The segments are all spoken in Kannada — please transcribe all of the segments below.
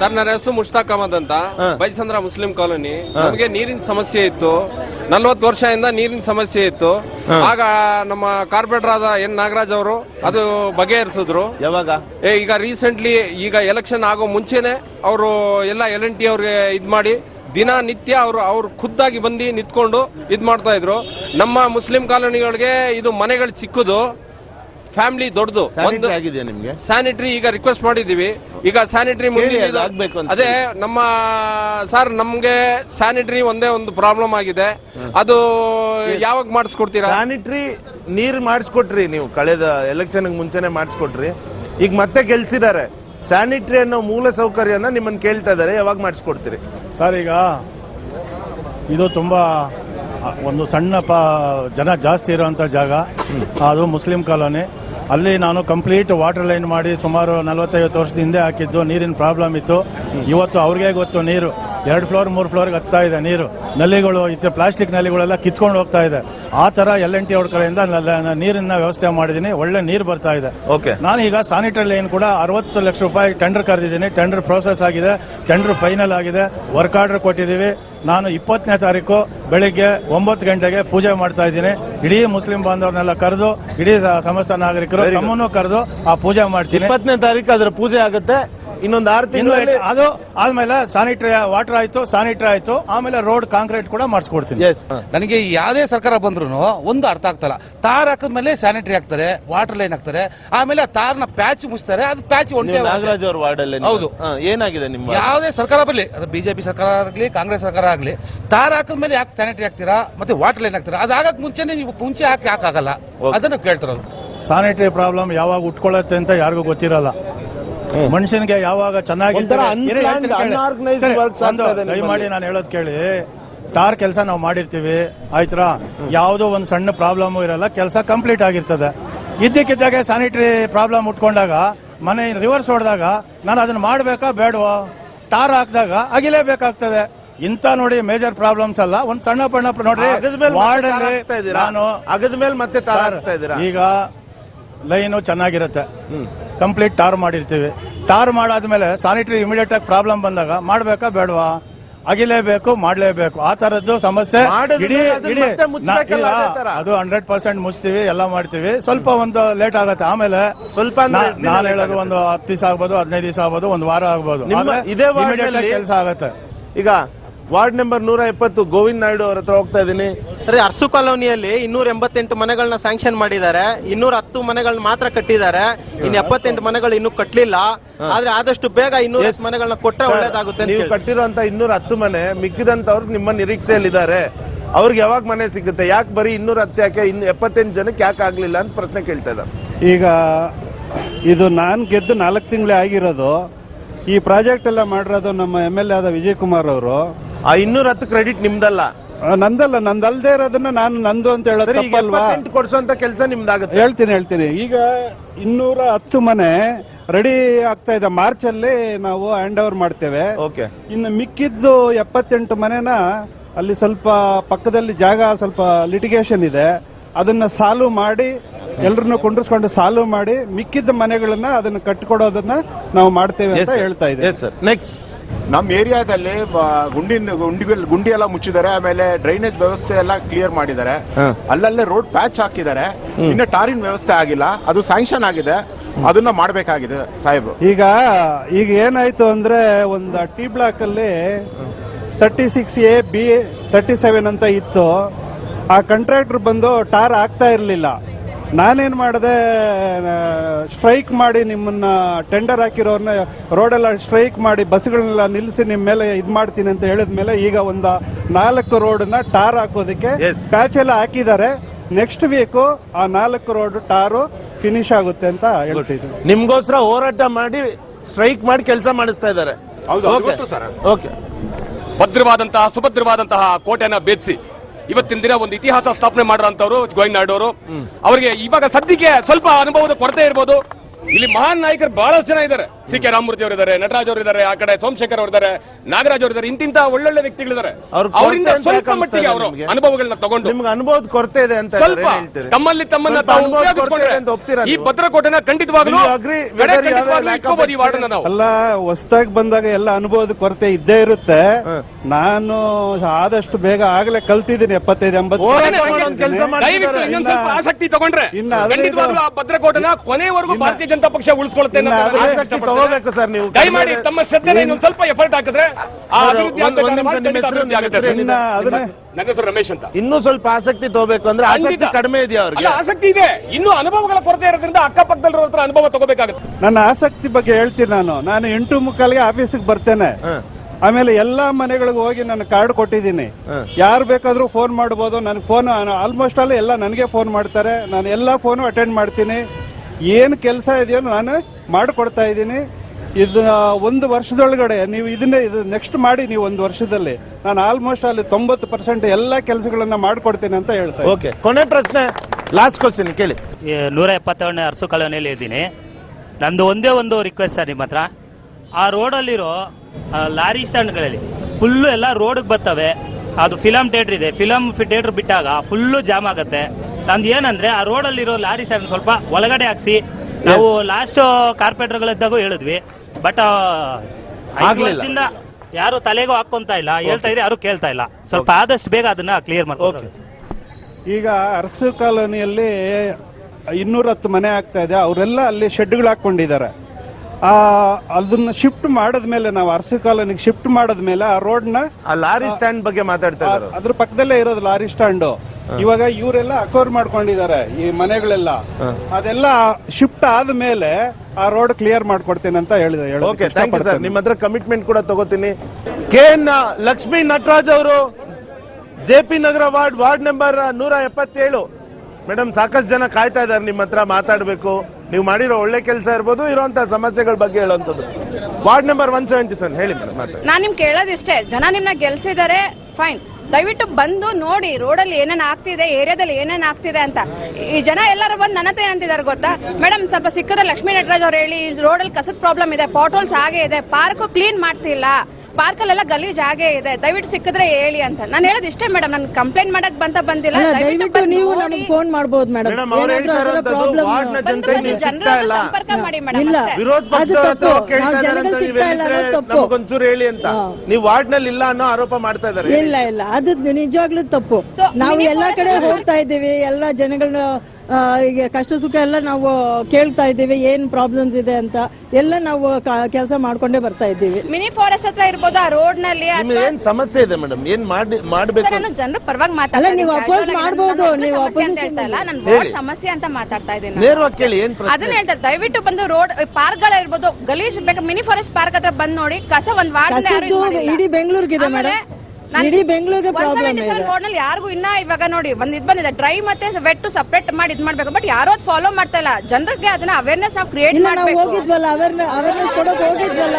ಸರ್ ನನ್ನ ಹೆಸರು ಮುಷ್ತಾಕ್ ಅಹಮದ್ ಅಂತ. Baisandra Muslim colony. ನಮಗೆ ನೀರಿನ ಸಮಸ್ಯೆ ಇತ್ತು. ನಲ್ವತ್ತು ವರ್ಷದಿಂದ ನೀರಿನ ಸಮಸ್ಯೆ ಇತ್ತು. ಆಗ ನಮ್ಮ ಕಾರ್ಪೊರೇಟರ್ ಆದ ಎನ್ ನಾಗರಾಜ್ ಅವರು ಅದು ಬಗೆಹರಿಸಿದ್ರು. ಯಾವಾಗ? ಏ, ಈಗ ರೀಸೆಂಟ್ಲಿ ಈಗ ಎಲೆಕ್ಷನ್ ಆಗೋ ಮುಂಚೆನೆ ಅವರು ಎಲ್ಲ ಎಲ್ ಎನ್ ಟಿ ಅವ್ರಿಗೆ ಇದ್ ಮಾಡಿ ದಿನ ನಿತ್ಯ ಅವರು ಅವ್ರು ಖುದ್ದಾಗಿ ಬಂದು ನಿಂತ್ಕೊಂಡು ಇದ್ ಮಾಡ್ತಾ ಇದ್ರು. ನಮ್ಮ ಮುಸ್ಲಿಂ ಕಾಲೋನಿಗಳಿಗೆ ಇದು ಮನೆಗಳು ಚಿಕ್ಕದು. ಫ್ಯಾಮಿಲಿ ದೊಡ್ಡದು. ಒಂದು ಸ್ಯಾನಿಟರಿ ಆಗಿದೆಯಾ ನಿಮ್ಗೆ? ಸ್ಯಾನಿಟರಿ ಈಗ ರಿಕ್ವೆಸ್ಟ್ ಮಾಡಿದೀವಿ ಈಗ ಸ್ಯಾನಿಟರಿ ಮುಂದೆ ಅದು ಆಗ್ಬೇಕು ಅಂತ. ಅದೇ ನಮ್ಮ ಸರ್ ನಮ್ಗೆ ಸ್ಯಾನಿಟರಿ ಒಂದೇ ಒಂದು ಪ್ರಾಬ್ಲಮ್ ಆಗಿದೆ. ಅದು ಯಾವಾಗ ಮಾಡಿಸ್ಕೊಡ್ತೀರಾ? ಸ್ಯಾನಿಟರಿ ನೀರು ಮಾಡಿಸ್ಕೊಟ್ರಿ ನೀವು. ಕಳೆದ ಎಲೆಕ್ಷನ್ ಮುಂಚೆನೆ ಮಾಡಿಸ್ಕೊಟ್ರಿ. ಈಗ ಮತ್ತೆ ಗೆಲ್ಸಿದ್ದಾರೆ. ಸ್ಯಾನಿಟರಿ ಅನ್ನೋ ಮೂಲ ಸೌಕರ್ಯನ ನಿಮ್ಮನ್ನು ಕೇಳ್ತಾ ಇದಾರೆ ಯಾವಾಗ ಮಾಡಿಸ್ಕೊಡ್ತೀರಿ? ಸರ್ ಈಗ ಇದು ತುಂಬ ಒಂದು ಸಣ್ಣ ಪ, ಜನ ಜಾಸ್ತಿ ಇರುವಂಥ ಜಾಗ. ಅದು ಮುಸ್ಲಿಂ ಕಾಲೋನಿ. ಅಲ್ಲಿ ನಾನು ಕಂಪ್ಲೀಟ್ ವಾಟರ್ ಲೈನ್ ಮಾಡಿ ಸುಮಾರು ನಲವತ್ತೈವತ್ತು ವರ್ಷದ ಹಿಂದೆ ಹಾಕಿದ್ದು. ನೀರಿನ ಪ್ರಾಬ್ಲಮ್ ಇತ್ತು. ಇವತ್ತು ಅವ್ರಿಗೆ ಗೊತ್ತು ನೀರು. ಎರಡು ಫ್ಲೋರ್ ಮೂರು ಫ್ಲೋರ್ಗೆ ಹತ್ತಾ ಇದೆ ನೀರು. ನಲ್ಲಿಗಳು ಇತ್ತೆ ಪ್ಲಾಸ್ಟಿಕ್ ನಲ್ಲಿಗಳೆಲ್ಲ ಕಿತ್ಕೊಂಡು ಹೋಗ್ತಾ ಇದೆ. ಆ ಥರ ಎಲ್ ಎನ್ ಟಿ ಅವ್ರ ಕಡೆಯಿಂದ ನೀರಿನ ವ್ಯವಸ್ಥೆ ಮಾಡಿದ್ದೀನಿ. ಒಳ್ಳೆ ನೀರು ಬರ್ತಾ ಇದೆ. ಓಕೆ. ನಾನು ಈಗ ಸ್ಯಾನಿಟರಿ ಲೈನ್ ಕೂಡ ಅರವತ್ತು ಲಕ್ಷ ರೂಪಾಯಿ ಟೆಂಡರ್ ಕರೆದಿದ್ದೀನಿ. ಟೆಂಡರ್ ಪ್ರೋಸೆಸ್ ಆಗಿದೆ. ಟೆಂಡರ್ ಫೈನಲ್ ಆಗಿದೆ. ವರ್ಕ್ ಆರ್ಡರ್ ಕೊಟ್ಟಿದ್ದೀವಿ. ನಾನು ಇಪ್ಪತ್ತನೇ ತಾರೀಕು ಬೆಳಿಗ್ಗೆ ಒಂಬತ್ತು ಗಂಟೆಗೆ ಪೂಜೆ ಮಾಡ್ತಾ ಇದ್ದೀನಿ. ಇಡೀ ಮುಸ್ಲಿಂ ಬಾಂಧವರನ್ನೆಲ್ಲ ಕರೆದು ಇಡೀ ಸಮಸ್ತ ನಾಗರಿಕರು ತಮ್ಮನ್ನು ಕರೆದು ಆ ಪೂಜೆ ಮಾಡ್ತೀನಿ. ಇಪ್ಪತ್ತನೇ ತಾರೀಕು ಅದರ ಪೂಜೆ ಆಗುತ್ತೆ. ಇನ್ನೊಂದು ಆರು ಇನ್ನು ತಿಂಗಳು ಹೆಚ್ಚು- ಅದು ಆದ್ಮೇಲೆ ಸ್ಯಾನಿಟರಿ ವಾಟರ್ ಆಯ್ತು ಸ್ಯಾನಿಟರಿ ಆಯ್ತು ಆಮೇಲೆ ರೋಡ್ ಕಾಂಕ್ರೀಟ್ ಕೂಡ ಮಾಡಿಸ್ಕೊಡ್ತೀನಿ. ಎಸ್ ನನಗೆ ಯಾವುದೇ ಸರ್ಕಾರ ಬಂದ್ರು ಒಂದು ಅರ್ಥ ಆಗ್ತಲ್ಲ. ತಾರ್ ಹಾಕಿದ್ಮೇಲೆ ಸ್ಯಾನಿಟರಿ ಹಾಕ್ತಾರೆ ವಾಟರ್ ಲೈನ್ ಹಾಕ್ತಾರೆ ಆಮೇಲೆ ಆ ತಾರ್ನ ಪ್ಯಾಚ್ ಮುಚ್ತಾರೆ ಅದು ಪ್ಯಾಚ್ ಒಂದೇ ನಾಗರಾಜ್ ಅವ್ರ ವಾರ್ಡ್ ಅಲ್ಲಿ ಹೌದು. ಏನಾಗಿದೆ ನಿಮ್ಮ ಯಾವುದೇ ಸರ್ಕಾರ ಬರಲಿ ಅದು ಬಿಜೆಪಿ ಸರ್ಕಾರ ಆಗಲಿ ಕಾಂಗ್ರೆಸ್ ಸರ್ಕಾರ ಆಗಲಿ ತಾರ್ ಹಾಕಿದ್ಮೇಲೆ ಯಾಕೆ ಸ್ಯಾನಿಟರಿ ಹಾಕ್ತೀರಾ ಮತ್ತೆ ವಾಟರ್ ಲೈನ್ ಹಾಕ್ತೀರಾ ಅದು ಆಗಕ್ ಮುಂಚೆನೆ ನೀವು ಮುಂಚೆ ಹಾಕಿ ಹಾಕಾಗಲ್ಲ ಅದನ್ನು ಕೇಳ್ತಿರೋದು. ಸ್ಯಾನಿಟರಿ ಪ್ರಾಬ್ಲಮ್ ಯಾವಾಗ ಉಟ್ಕೊಳ್ಳುತ್ತೆ ಅಂತ ಯಾರಿಗೂ ಗೊತ್ತಿರಲ್ಲ. ಮನುಷ್ಯನಿಗೆ ಯಾವಾಗ ಚೆನ್ನಾಗಿ ದಯಮಾಡಿ ನಾನು ಹೇಳೋದು ಕೇಳಿ. ಟಾರ್ ಕೆಲಸ ನಾವು ಮಾಡಿರ್ತೀವಿ ಆಯ್ತಾ ಯಾವುದೋ ಒಂದು ಸಣ್ಣ ಪ್ರಾಬ್ಲಮ್ ಇರಲ್ಲ ಕೆಲಸ ಕಂಪ್ಲೀಟ್ ಆಗಿರ್ತದೆ. ಇದ್ದಕ್ಕಿದ್ದಾಗೆ ಸ್ಯಾನಿಟರಿ ಪ್ರಾಬ್ಲಮ್ ಉಟ್ಕೊಂಡಾಗ ಮನೆ ರಿವರ್ಸ್ ಹೊಡೆದಾಗ ನಾನು ಅದನ್ನ ಮಾಡಬೇಕಾ ಬೇಡವಾ? ಟಾರ್ ಹಾಕಿದಾಗ ಅಗಿಲೇಬೇಕಾಗ್ತದೆ. ಇಂಥ ನೋಡಿ ಮೇಜರ್ ಪ್ರಾಬ್ಲಮ್ಸ್ ಅಲ್ಲ. ಒಂದು ಸಣ್ಣ ಪಣ್ಣ ನೋಡ್ರಿ ನಾನು ಈಗ ಲೈನು ಚೆನ್ನಾಗಿರುತ್ತೆ. ಕಂಪ್ಲೀಟ್ ಟಾರ್ ಮಾಡಿರ್ತೀವಿ. ಟಾರ್ ಮಾಡಾದ್ಮೇಲೆ ಸ್ಯಾನಿಟರಿ ಇಮಿಡಿಯೇಟ್ ಆಗಿ ಪ್ರಾಬ್ಲಮ್ ಬಂದಾಗ ಮಾಡಬೇಕಾ ಬೇಡವಾ? ಅಗಿಲೇಬೇಕು ಮಾಡಲೇಬೇಕು. ಆ ತರದ್ದು ಸಮಸ್ಯೆ. ಇಡೀ. ಅದು ಹಂಡ್ರೆಡ್ ಪರ್ಸೆಂಟ್ ಮುಚ್ತೀವಿ ಎಲ್ಲ ಮಾಡ್ತೀವಿ. ಸ್ವಲ್ಪ ಒಂದು ಲೇಟ್ ಆಗುತ್ತೆ. ಆಮೇಲೆ ಸ್ವಲ್ಪ ನಾನು ಹೇಳೋದು ಒಂದು ಹತ್ತು ದಿವಸ ಆಗ್ಬೋದು ಹದಿನೈದು ದಿವಸ ಆಗ್ಬೋದು ಒಂದು ವಾರ ಆಗ್ಬೋದು. ಇಮಿಡಿಯೇಟ್ ಕೆಲಸ ಆಗುತ್ತೆ. ಈಗ ವಾರ್ಡ್ ನಂಬರ್ ನೂರ ಎಪ್ಪತ್ತು ಗೋವಿಂದ್ ನಾಯ್ಡು ಅವ್ರ ಹತ್ರ ಹೋಗ್ತಾ ಇದ್ದೀನಿ. ಅರೆ ಅರ್ಸು ಕಾಲೋನಿಯಲ್ಲಿ ಇನ್ನೂರ ಎಂಬತ್ತೆಂಟು ಮನೆಗಳನ್ನ ಸ್ಯಾಂಕ್ಷನ್ ಮಾಡಿದ್ದಾರೆ. ಇನ್ನೂರ ಹತ್ತು ಮನೆಗಳನ್ನ ಮಾತ್ರ ಕಟ್ಟಿದ್ದಾರೆ. ಇನ್ನು ಎಪ್ಪತ್ತೆಂಟು ಮನೆಗಳು ಇನ್ನೂ ಕಟ್ಟಲಿಲ್ಲ ಆದ್ರೆ ಆದಷ್ಟು ಬೇಗ ಇನ್ನೂರ. ಮನೆಗಳನ್ನ ಕೊಟ್ಟರೆ ಒಳ್ಳೇದಾಗುತ್ತೆ ನೀವು. ಕಟ್ಟಿರುವಂತ ಇನ್ನೂರ ಹತ್ತು ಮನೆ ಮಿಕ್ಕಿದಂತವ್ರು ನಿಮ್ಮ ನಿರೀಕ್ಷೆಯಲ್ಲಿದ್ದಾರೆ. ಅವ್ರಿಗೆ ಯಾವಾಗ ಮನೆ ಸಿಗುತ್ತೆ? ಯಾಕೆ ಬರೀ ಇನ್ನೂರ ಹತ್ತು ಯಾಕೆ? ಇನ್ನು ಎಪ್ಪತ್ತೆಂಟು ಜನಕ್ಕೆ ಯಾಕೆ ಆಗಲಿಲ್ಲ ಅಂತ ಪ್ರಶ್ನೆ ಕೇಳ್ತಾ ಇದ್ದಾರೆ. ಈಗ ಇದು ನಾನು ಗೆದ್ದು ನಾಲ್ಕು ತಿಂಗಳೇ ಆಗಿರೋದು. ಈ ಪ್ರಾಜೆಕ್ಟ್ ಎಲ್ಲ ಮಾಡಿರೋದು ನಮ್ಮ ಎಂ ಎಲ್ ಎ ಆದ ವಿಜಯ್ ಕುಮಾರ್ ಅವರು. ಆ ಇನ್ನೂರ ಹತ್ತು ಕ್ರೆಡಿಟ್ ನಿಮ್ದಲ್ಲ. ನಂದಲ್ಲ ನಂದಲ್ದೇ ಇರೋದನ್ನ ನಾನು ನಂದು ಅಂತ ಹೇಳೋದು ಸರಿ ಈಗ ತಪ್ಪಲ್ವಾ? ಎಪ್ಪತ್ತೆಂಟು ಕೊಡ್ಸೋಂತ ಕೆಲಸ ನಿಮ್ದಾಗುತ್ತೆ. ಹೇಳ್ತೀನಿ ಹೇಳ್ತೀನಿ. ಈಗ ಇನ್ನೂರ ಹತ್ತು ಮನೆ ರೆಡಿ ಆಗ್ತಾ ಇದೆ. ಮಾರ್ಚ್ ಅಲ್ಲಿ ನಾವು ಹ್ಯಾಂಡ್ ಓವರ್ ಮಾಡ್ತೇವೆ. ಓಕೆ. ಇನ್ನು ಮಿಕ್ಕಿದ್ದು ಎಪ್ಪತ್ತೆಂಟು ಮನೆನ ಅಲ್ಲಿ ಸ್ವಲ್ಪ ಪಕ್ಕದಲ್ಲಿ ಜಾಗ ಸ್ವಲ್ಪ ಲಿಟಿಗೇಷನ್ ಇದೆ. ಅದನ್ನ ಸಾಲ್ವ್ ಮಾಡಿ ಎಲ್ಲರನ್ನು ಕುಂಡ್ರಿಸ್ಕೊಂಡು ಸಾಲ್ವ್ ಮಾಡಿ ಮಿಕ್ಕಿದ್ದ ಮನೆಗಳನ್ನ ಅದನ್ನ ಕಟ್ಕೊಡೋದನ್ನ ನಾವು ಮಾಡ್ತೇವೆ ಅಂತ ಹೇಳ್ತಾ ಇದೆ ಎಸ್ ಸರ್ ನೆಕ್ಸ್ಟ್ ನಮ್ಮ ಏರಿಯಾದಲ್ಲಿ ಗುಂಡಿನ ಗುಂಡಿ ಗುಂಡಿ ಎಲ್ಲ ಮುಚ್ಚಿದ್ದಾರೆ ಆಮೇಲೆ ಡ್ರೈನೇಜ್ ವ್ಯವಸ್ಥೆ ಎಲ್ಲ ಕ್ಲಿಯರ್ ಮಾಡಿದ್ದಾರೆ. ಅಲ್ಲಲ್ಲೇ ರೋಡ್ ಪ್ಯಾಚ್ ಹಾಕಿದ್ದಾರೆ. ಇನ್ನು ಟಾರಿನ ವ್ಯವಸ್ಥೆ ಆಗಿಲ್ಲ. ಅದು ಸ್ಯಾಂಕ್ಷನ್ ಆಗಿದೆ. ಅದನ್ನ ಮಾಡಬೇಕಾಗಿದೆ ಸಾಹೇಬ್. ಈಗ ಈಗ ಏನಾಯ್ತು ಅಂದ್ರೆ ಒಂದು ಟಿ ಬ್ಲಾಕ್ ಅಲ್ಲಿ thirty six A B thirty seven ಅಂತ ಇತ್ತು. ಆ ಕಾಂಟ್ರಾಕ್ಟರ್ ಬಂದು ಟಾರ್ ಆಗ್ತಾ ಇರಲಿಲ್ಲ. ನಾನೇನು ಮಾಡಿದೆ ಸ್ಟ್ರೈಕ್ ಮಾಡಿ ನಿಮ್ಮನ್ನ ಟೆಂಡರ್ ಹಾಕಿರೋನ್ನ ರೋಡೆಲ್ಲ ಸ್ಟ್ರೈಕ್ ಮಾಡಿ ಬಸ್ಗಳನ್ನೆಲ್ಲ ನಿಲ್ಲಿಸಿ ನಿಮ್ಮ ಮೇಲೆ ಇದು ಮಾಡ್ತೀನಿ ಅಂತ ಹೇಳಿದ ಮೇಲೆ ಈಗ ಒಂದು ನಾಲ್ಕು ರೋಡನ್ನ ಟಾರ್ ಹಾಕೋದಕ್ಕೆ. ಪ್ಯಾಚ್ ಎಲ್ಲ ಹಾಕಿದ್ದಾರೆ. ನೆಕ್ಸ್ಟ್ ವೀಕು ಆ ನಾಲ್ಕು ರೋಡ್ ಟಾರು ಫಿನಿಶ್ ಆಗುತ್ತೆ ಅಂತ ಹೇಳ್ತಿದ್ರು ನಿಮಗೋಸ್ಕರ ಹೋರಾಟ ಮಾಡಿ ಸ್ಟ್ರೈಕ್ ಮಾಡಿ ಕೆಲಸ ಮಾಡಿಸ್ತಾ ಇದ್ದಾರೆ. ಹೌದು, ಗೊತ್ತು ಸರ್. ಓಕೆ ಭದ್ರವಾದಂತಹ ಸುಭದ್ರವಾದಂತಹ ಕೋಟೆಯನ್ನು ಭೇದಿಸಿ. ಇವತ್ತಿನ ದಿನ ಒಂದು ಇತಿಹಾಸ ಸ್ಥಾಪನೆ ಮಾಡಿರೋ ಗೋವಿಂದ ನಾಯ್ಡು ಅವರು ಅವರಿಗೆ ಇವಾಗ ಸದ್ಯಕ್ಕೆ ಸ್ವಲ್ಪ ಅನುಭವದ ಕೊರತೆ ಇರ್ಬೋದು. ಇಲ್ಲಿ ಮಹಾನ್ ನಾಯಕರು ಬಹಳಷ್ಟು ಜನ ಇದ್ದಾರೆ. ಸಿ ಕೆ ರಾಮಮೂರ್ತಿ ಅವರಿದ್ದಾರೆ ನಟರಾಜ್ ಅವರಿದ್ದಾರೆ ಆ ಕಡೆ ಸೋಮಶೇಖರ್ ಅವರಿದ್ದಾರೆ ನಾಗರಾಜ್ ಅವರಿದ್ದಾರೆ ಇಂತಿಂತ ಒಳ್ಳೊಳ್ಳೆ ವ್ಯಕ್ತಿಗಳಿದ್ದಾರೆ. ಅವರಿಂದ ಸ್ವಲ್ಪ ಮಟ್ಟಿಗೆ ಅವರು? ಅನುಭವಗಳನ್ನ ತಗೊಂಡು. ನಿಮ್ಗೆ ಅನುಭವದ ಕೊರತೆ ಇದೆ ಅಂತ ಸ್ವಲ್ಪ ತಮ್ಮಲ್ಲಿ ತಮ್ಮನ್ನ ತಾವು ಉಪಯೋಗಿಸ್ಕೊಂಡ್ರೆ ಈ? ಭದ್ರಕೋಟೆನ ಖಂಡಿತವಾಗ್ಲೂ ಇಟ್ಕೋಬಹುದು ಈ ವಾರ್ಡನ್ನ ನಾವು. ಅಲ್ಲ ಹೊಸದಾಗಿ ಬಂದಾಗ ಎಲ್ಲ ಅನುಭವದ ಕೊರತೆ ಇದ್ದೇ ಇರುತ್ತೆ. ನಾನು ಆದಷ್ಟು ಬೇಗ ಆಗ್ಲೇ ಕಲ್ತಿದ್ದೀನಿ ಎಪ್ಪತ್ತೈದು ಎಂಬತ್ತು ಇನ್ನೊಂದ್ ಸ್ವಲ್ಪ ಆಸಕ್ತಿ ತಗೊಂಡ್ರೆ. ಖಂಡಿತವಾಗ್ಲೂ ಆ ಭದ್ರಕೋಟೆನ ಕೊನೆವರೆಗೂ ಭಾರತೀಯ ಜನತಾ ಪಕ್ಷ ಉಳಿಸ್ಕೊಳುತ್ತೆ ತಗೋಬೇಕು ಸರ್ ನೀವು. ದಯಮಾಡಿ ತಮ್ಮ ಶ್ರದ್ಧೆ ಇನ್ನೊಂದ್ ಸ್ವಲ್ಪ ಎಫರ್ಟ್ ಹಾಕಿದ್ರೆ ಆ ಅಭಿವೃದ್ಧಿ ಆಗುತ್ತೆ ಸರ್. ಇನ್ನ ಅದನ್ನೇ ನನ್ನ ಹೆಸರು ರಮೇಶ್ ಅಂತ. ಇನ್ನೂ ಸ್ವಲ್ಪ ಆಸಕ್ತಿ ತಗೋಬೇಕು ಅಂದ್ರೆ ಆಸಕ್ತಿ. ಕಡಿಮೆ ಇದೆಯಾ ಅಲ್ಲ, ಅವ್ರಿಗೆ ಆಸಕ್ತಿ ಇದೆ. ಇನ್ನು ಅನುಭವಗಳ ಕೊರತೆ ಇರೋದ್ರಿಂದ ಅಕ್ಕಪಕ್ಕದಲ್ಲಿರೋ ಹತ್ರ ಅನುಭವ ತಗೋಬೇಕಾಗುತ್ತೆ. ನನ್ನ ಆಸಕ್ತಿ ಬಗ್ಗೆ ಹೇಳ್ತೀನಿ ನಾನು. ನಾನು ಎಂಟು ಮುಕ್ಕಾಲಿಗೆ ಆಫೀಸಿಗೆ ಬರ್ತೇನೆ. ಆಮೇಲೆ ಎಲ್ಲಾ ಮನೆಗಳಿಗೆ ಹೋಗಿ ನಾನು ಕಾರ್ಡ್ ಕೊಟ್ಟಿದ್ದೀನಿ. ಯಾರು ಬೇಕಾದ್ರೂ ಫೋನ್ ಮಾಡ್ಬೋದು. ನನಗೆ ಫೋನ್ ಆಲ್ಮೋಸ್ಟ್ ಆಲ್ ಎಲ್ಲ ನನಗೆ ಫೋನ್ ಮಾಡ್ತಾರೆ. ನಾನು ಎಲ್ಲ ಫೋನು ಅಟೆಂಡ್ ಮಾಡ್ತೀನಿ. ಏನು ಕೆಲಸ ಇದೆಯೋ ನಾನು ಮಾಡಿಕೊಡ್ತಾ ಇದ್ದೀನಿ. ಇದು ಒಂದು ವರ್ಷದೊಳಗಡೆ ನೀವು ಇದನ್ನೇ ಇದು ನೆಕ್ಸ್ಟ್ ಮಾಡಿ ನೀವು ಒಂದು ವರ್ಷದಲ್ಲಿ. ನಾನು ಆಲ್ಮೋಸ್ಟ್ ಅಲ್ಲಿ ತೊಂಬತ್ತು ಪರ್ಸೆಂಟ್ ಎಲ್ಲ ಕೆಲಸಗಳನ್ನ ಮಾಡಿಕೊಡ್ತೀನಿ ಅಂತ ಹೇಳ್ತಾರೆ ಓಕೆ ಕೊನೆ ಪ್ರಶ್ನೆ ಲಾಸ್ಟ್ ಕ್ವಶನ್ ಕೇಳಿ. ನೂರ ಎಪ್ಪತ್ತೇಳನೇ ಅರಸು ಕಾಲೋನಿಯಲ್ಲಿ ಇದ್ದೀನಿ. ನಂದು ಒಂದೇ ಒಂದು ರಿಕ್ವೆಸ್ಟ್ ಸರ್ ನಿಮ್ಮ ಹತ್ರ. ಆ ರೋಡಲ್ಲಿರೋ ಆ, ಲಾರಿ ಸ್ಟ್ಯಾಂಡ್ಗಳಲ್ಲಿ ಫುಲ್ಲು ಎಲ್ಲ ರೋಡಿಗೆ ಬರ್ತವೆ. ಅದು ಫಿಲಮ್ ಥಿಯೇಟ್ರ್ ಇದೆ. ಫಿಲಮ್ ಥಿಯೇಟ್ರ್ ಬಿಟ್ಟಾಗ ಫುಲ್ಲು ಜಾಮ್ ಆಗುತ್ತೆ. ನಂದು ಏನಂದರೆ ಆ ರೋಡಲ್ಲಿರೋ ಲಾರಿ ಸ್ಟ್ಯಾಂಡ್ ಸ್ವಲ್ಪ ಒಳಗಡೆ ಹಾಕ್ಸಿ ನಾವು ಲಾಸ್ಟ್ ಕಾರ್ಪೊರೇಟರ್ಗಳಿದ್ದಾಗೂ ಹೇಳಿದ್ವಿ. ಬಟ್ ಆಗ್ಲಿಲ್ಲ. ವರ್ಷದಿಂದ ಯಾರು ತಲೆಗೂ ಹಾಕೊಂತ ಇಲ್ಲ. ಹೇಳ್ತಾ ಇದ್ರೆ ಯಾರು ಕೇಳ್ತಾ ಇಲ್ಲ. ಸ್ವಲ್ಪ ಆದಷ್ಟು ಬೇಗ ಅದನ್ನ ಕ್ಲಿಯರ್ ಮಾಡ್ಕೊಂಡು ಈಗ ಅರಸು ಕಾಲೋನಿಯಲ್ಲಿ ಇನ್ನೂರ ಹತ್ತು ಮನೆ ಆಗ್ತಾ ಇದೆ. ಅವರೆಲ್ಲ ಅಲ್ಲಿ ಶೆಡ್ಗಳು ಹಾಕೊಂಡಿದ್ದಾರೆ ಆ ಅದನ್ನ ಶಿಫ್ಟ್ ಮಾಡಿದ್ಮೇಲೆ ನಾವು ಅರಸು ಕಾಲೋನಿಗೆ ಶಿಫ್ಟ್ ಮಾಡಿದ್ಮೇಲೆ ಆ ರೋಡ್ನ ಆ ಲಾರಿ ಸ್ಟ್ಯಾಂಡ್ ಬಗ್ಗೆ ಮಾತಾಡ್ತಾ ಇದ್ದಾರೆ ಅದ್ರ ಪಕ್ಕದಲ್ಲೇ ಇರೋದು ಲಾರಿ ಸ್ಟ್ಯಾಂಡು ಇವಾಗ ಇವರೆಲ್ಲ ಅಕೋರ್ ಮಾಡ್ಕೊಂಡಿದ್ದಾರೆ ಈ ಮನೆಗಳೆಲ್ಲ. ಅದೆಲ್ಲ ಶಿಫ್ಟ್ ಆದ್ಮೇಲೆ ಆ ರೋಡ್ ಕ್ಲಿಯರ್ ಮಾಡ್ಕೊಡ್ತೇನೆ ಅಂತ ಹೇಳಿದೆ ಓಕೆ ಥ್ಯಾಂಕ್ ಯು ಸರ್ ನಿಮ್ಮ ಹತ್ರ ಕಮಿಟ್ಮೆಂಟ್ ಕೂಡ ತಗೋತೀನಿ. ಕೆ ಎನ್ ಲಕ್ಷ್ಮೀ ನಟರಾಜ್ ಅವರು J P Nagar ward ward number ನೂರ ಎಪ್ಪತ್ತೇಳು. ಮೇಡಮ್ ಸಾಕಷ್ಟು ಜನ ಕಾಯ್ತಾ ಇದ್ದಾರೆ ನಿಮ್ಮ ಹತ್ರ ಮಾತಾಡಬೇಕು. ನೀವು ಮಾಡಿರೋ ಒಳ್ಳೆ ಕೆಲಸ ಇರ್ಬೋದು ಇರುವಂತ ಸಮಸ್ಯೆಗಳ ಬಗ್ಗೆ ಹೇಳುವಂಥದ್ದು. Ward number one seventy seven ಹೇಳಿ ಮೇಡಮ್ ನಾನು ನಿಮ್ಗೆ ನಿಮ್ ಕೇಳೋದಿಷ್ಟೇ ಜನ ನಿಮ್ನ ಗೆಲ್ಸಿದ್ದಾರೆ ಫೈನ್ ದಯವಿಟ್ಟು ಬಂದು ನೋಡಿ ರೋಡಲ್ಲಿ ಏನೇನ್ ಆಗ್ತಿದೆ ಏರಿಯಾದಲ್ಲಿ ಏನೇನ್ ಆಗ್ತಿದೆ ಅಂತ. ಈ ಜನ ಎಲ್ಲರೂ ಬಂದು ನನ್ನ ಹತ್ರ ಏನಂತಿದ್ದಾರೆ ಗೊತ್ತಾ? ಮೇಡಮ್ ಸ್ವಲ್ಪ ಸಿಕ್ಕರೆ ಲಕ್ಷ್ಮೀ ನಟರಾಜ್ ಅವ್ರು ಹೇಳಿ ರೋಡಲ್ಲಿ ಕಸದ ಪ್ರಾಬ್ಲಮ್ ಇದೆ ಪಾಟೋಲ್ಸ್ ಹಾಗೆ ಇದೆ ಪಾರ್ಕ್ ಕ್ಲೀನ್ ಮಾಡ್ತಿಲ್ಲ. ಪಾರ್ಕಲ್ಲೆಲ್ಲ ಗಲೀಜ್ ಹಾಗೆ ಇದೆ ದಯವಿಟ್ಟು ಸಿಕ್ಕಿದ್ರೆ ಹೇಳಿ ಅಂತ. ನಾನು ಹೇಳೋದು ಇಷ್ಟೇ ಮೇಡಮ್ ನಾನು ಕಂಪ್ಲೇಂಟ್ ಮಾಡಕ್ ಬಂತ ಬಂದಿಲ್ಲ. ದಯವಿಟ್ಟು ನೀವು. ನಮಗೆ ಫೋನ್ ಮಾಡಬಹುದು ಮೇಡಮ್. ಸಂಪರ್ಕ ಮಾಡಿ ಮೇಡಮ್ ಜನಗಳು ಸಿಗ್ತಾ ಇಲ್ಲ ತಪ್ಪು. ನಮಗೊಂಚೂರು ಹೇಳಿ ಅಂತ. ನೀವು ವಾರ್ಡ್ನಲ್ಲಿ ಇಲ್ಲ ಅನ್ನೋ ಆರೋಪ ಮಾಡ್ತಾ ಇದ್ದಾರೆ. ಇಲ್ಲ ಇಲ್ಲ. ಅದು ನಿಜವಾಗ್ಲೂ ತಪ್ಪು. ನಾವು ಎಲ್ಲಾ ಕಡೆ ಹೋಗ್ತಾ ಇದ್ದೀವಿ ಎಲ್ಲ ಜನಗಳನ್ನ ಆ, ಈಗ ಕಷ್ಟ ಸುಖ ಎಲ್ಲ ನಾವು ಕೇಳ್ತಾ ಇದ್ದೀವಿ ಏನ್ ಪ್ರಾಬ್ಲಮ್ಸ್ ಇದೆ ಅಂತ ಎಲ್ಲ ನಾವು ಕೆಲಸ ಮಾಡ್ಕೊಂಡೇ ಬರ್ತಾ ಇದ್ದೀವಿ. ಮಿನಿ ಫಾರೆಸ್ಟ್ ಹತ್ರ ಇರ್ಬೋದು? ಆ ರೋಡ್ನಲ್ಲಿ ನಿಮ್ಗೆ ಏನ್ ಸಮಸ್ಯೆ ಇದೆ ಮೇಡಮ್? ಏನ್ ಮಾಡಿ ಮಾಡ್ಬೇಕು ನಾನು ಜನರ ಪರವಾಗಿ ಅಲ್ಲ, ಮಾತಾಡ್ತಾ ನೀವು ಅಪೋಸ್ oppose ಮಾಡ್ಬೋದು, ನೀವು ಅಪೋಸ್ ಅಂತ opposition ಹೇಳ್ತಾ ಇಲ್ಲ. ಹೇಳಿ. ಸಮಸ್ಯೆ ಅಂತ ಮಾತಾಡ್ತಾ ಇದ್ದೀನಿ. ನೇರವಾಗಿ ಕೇಳಿ ಏನ್ ಪ್ರಶ್ನೆ? ಅದನ್ನ ಹೇಳ್ತಾರೆ ದಯವಿಟ್ಟು ಬಂದು ರೋಡ್ ಪಾರ್ಕ್ಗಳ ಇರ್ಬೋದು ಗಲೀಜ್ ಬೇಕಾ ಮಿನಿ ಫಾರೆಸ್ಟ್ ಪಾರ್ಕ್ ಹತ್ರ ಬಂದ್ ನೋಡಿ. ಕಸ ಒಂದ್ ವಾರ ಇಡೀ ಬೆಂಗಳೂರಿಗೆ ಇದೆ ಮೇಡಮ್. ಇಡೀ ಬೆಂಗಳೂರು ಪ್ರಾಬ್ಲಮ್ ಇದೆ. ರೋಡ್ನಲ್ಲಿ ಯಾರಿಗೂ ಇನ್ನ ಇವಾಗ ನೋಡಿ ಒಂದ್ ಇದ್ ಬಂದಿದೆ ಡ್ರೈ ಮತ್ತೆ ವೆಟ್ ಸಪರೇಟ್ ಮಾಡಿ ಇದ್ ಮಾಡ್ಬೇಕು. ಬಟ್ ಯಾರೋ ಫಾಲೋ ಮಾಡ್ತಾ ಇಲ್ಲ. ಜನರಿಗೆ ಅದನ್ನ ಅವೇರ್ನೆಸ್ ನಾವು ಕ್ರಿಯೇಟ್ ಇಲ್ಲ ನಾವು ಮಾಡ್ಬೇಕು. ಹೋಗಿದ್ವಲ್ಲ ಅವೇರ್ನೆ ಅವೇರ್ನೆಸ್ ಕೊಡಕ್ ಹೋಗಿದ್ವಲ್ಲ.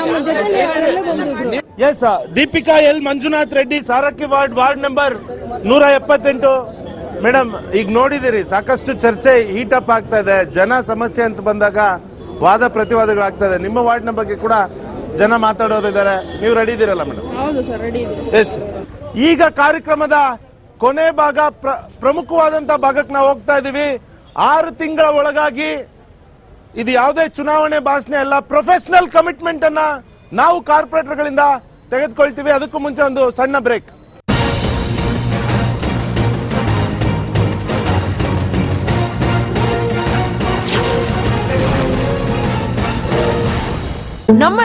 ನಮ್ಮ ಜೊತೆಲಿ ಅವರೆಲ್ಲ ಬಂದಿದ್ರು? S Deepika L Manjunath Reddy Sarakki ward ward number ನೂರ ಎಪ್ಪತ್ತೆಂಟು. ಮೇಡಮ್ ಈಗ ನೋಡಿದಿರಿ ಸಾಕಷ್ಟು ಚರ್ಚೆ ಹೀಟ್ ಅಪ್ ಆಗ್ತಾ ಇದೆ. ಜನ ಸಮಸ್ಯೆ ಅಂತ ಬಂದಾಗ ವಾದ ಪ್ರತಿವಾದಗಳಾಗ್ತಾ ಇದೆ. ನಿಮ್ಮ ವಾರ್ಡ್ನ ಬಗ್ಗೆ ಕೂಡ ಜನ ಮಾತಾಡೋರು ಇದ್ದಾರೆ ನೀವು ರೆಡಿ ಇದ್ದೀರಲ್ಲ ಮೇಡಮ್ ಹೌದು ಸರ್ ರೆಡಿ ಎಸ್ ಈಗ ಕಾರ್ಯಕ್ರಮದ ಕೊನೆ ಭಾಗ ಪ್ರ- ಪ್ರಮುಖವಾದಂತ ಭಾಗಕ್ಕೆ ನಾವು ಹೋಗ್ತಾ ಇದೀವಿ ಆರು ತಿಂಗಳ ಒಳಗಾಗಿ ಇದು ಯಾವುದೇ ಚುನಾವಣೆ ಭಾಷಣ ಅಲ್ಲ ಪ್ರೊಫೆಷನಲ್ ಕಮಿಟ್ಮೆಂಟ್ ಅನ್ನ ನಾವು ಕಾರ್ಪೊರೇಟರ್ಗಳಿಂದ ತೆಗೆದುಕೊಳ್ತೀವಿ. ಅದಕ್ಕೂ ಮುಂಚೆ ಒಂದು ಸಣ್ಣ ಬ್ರೇಕ್ ನಮ್ಮ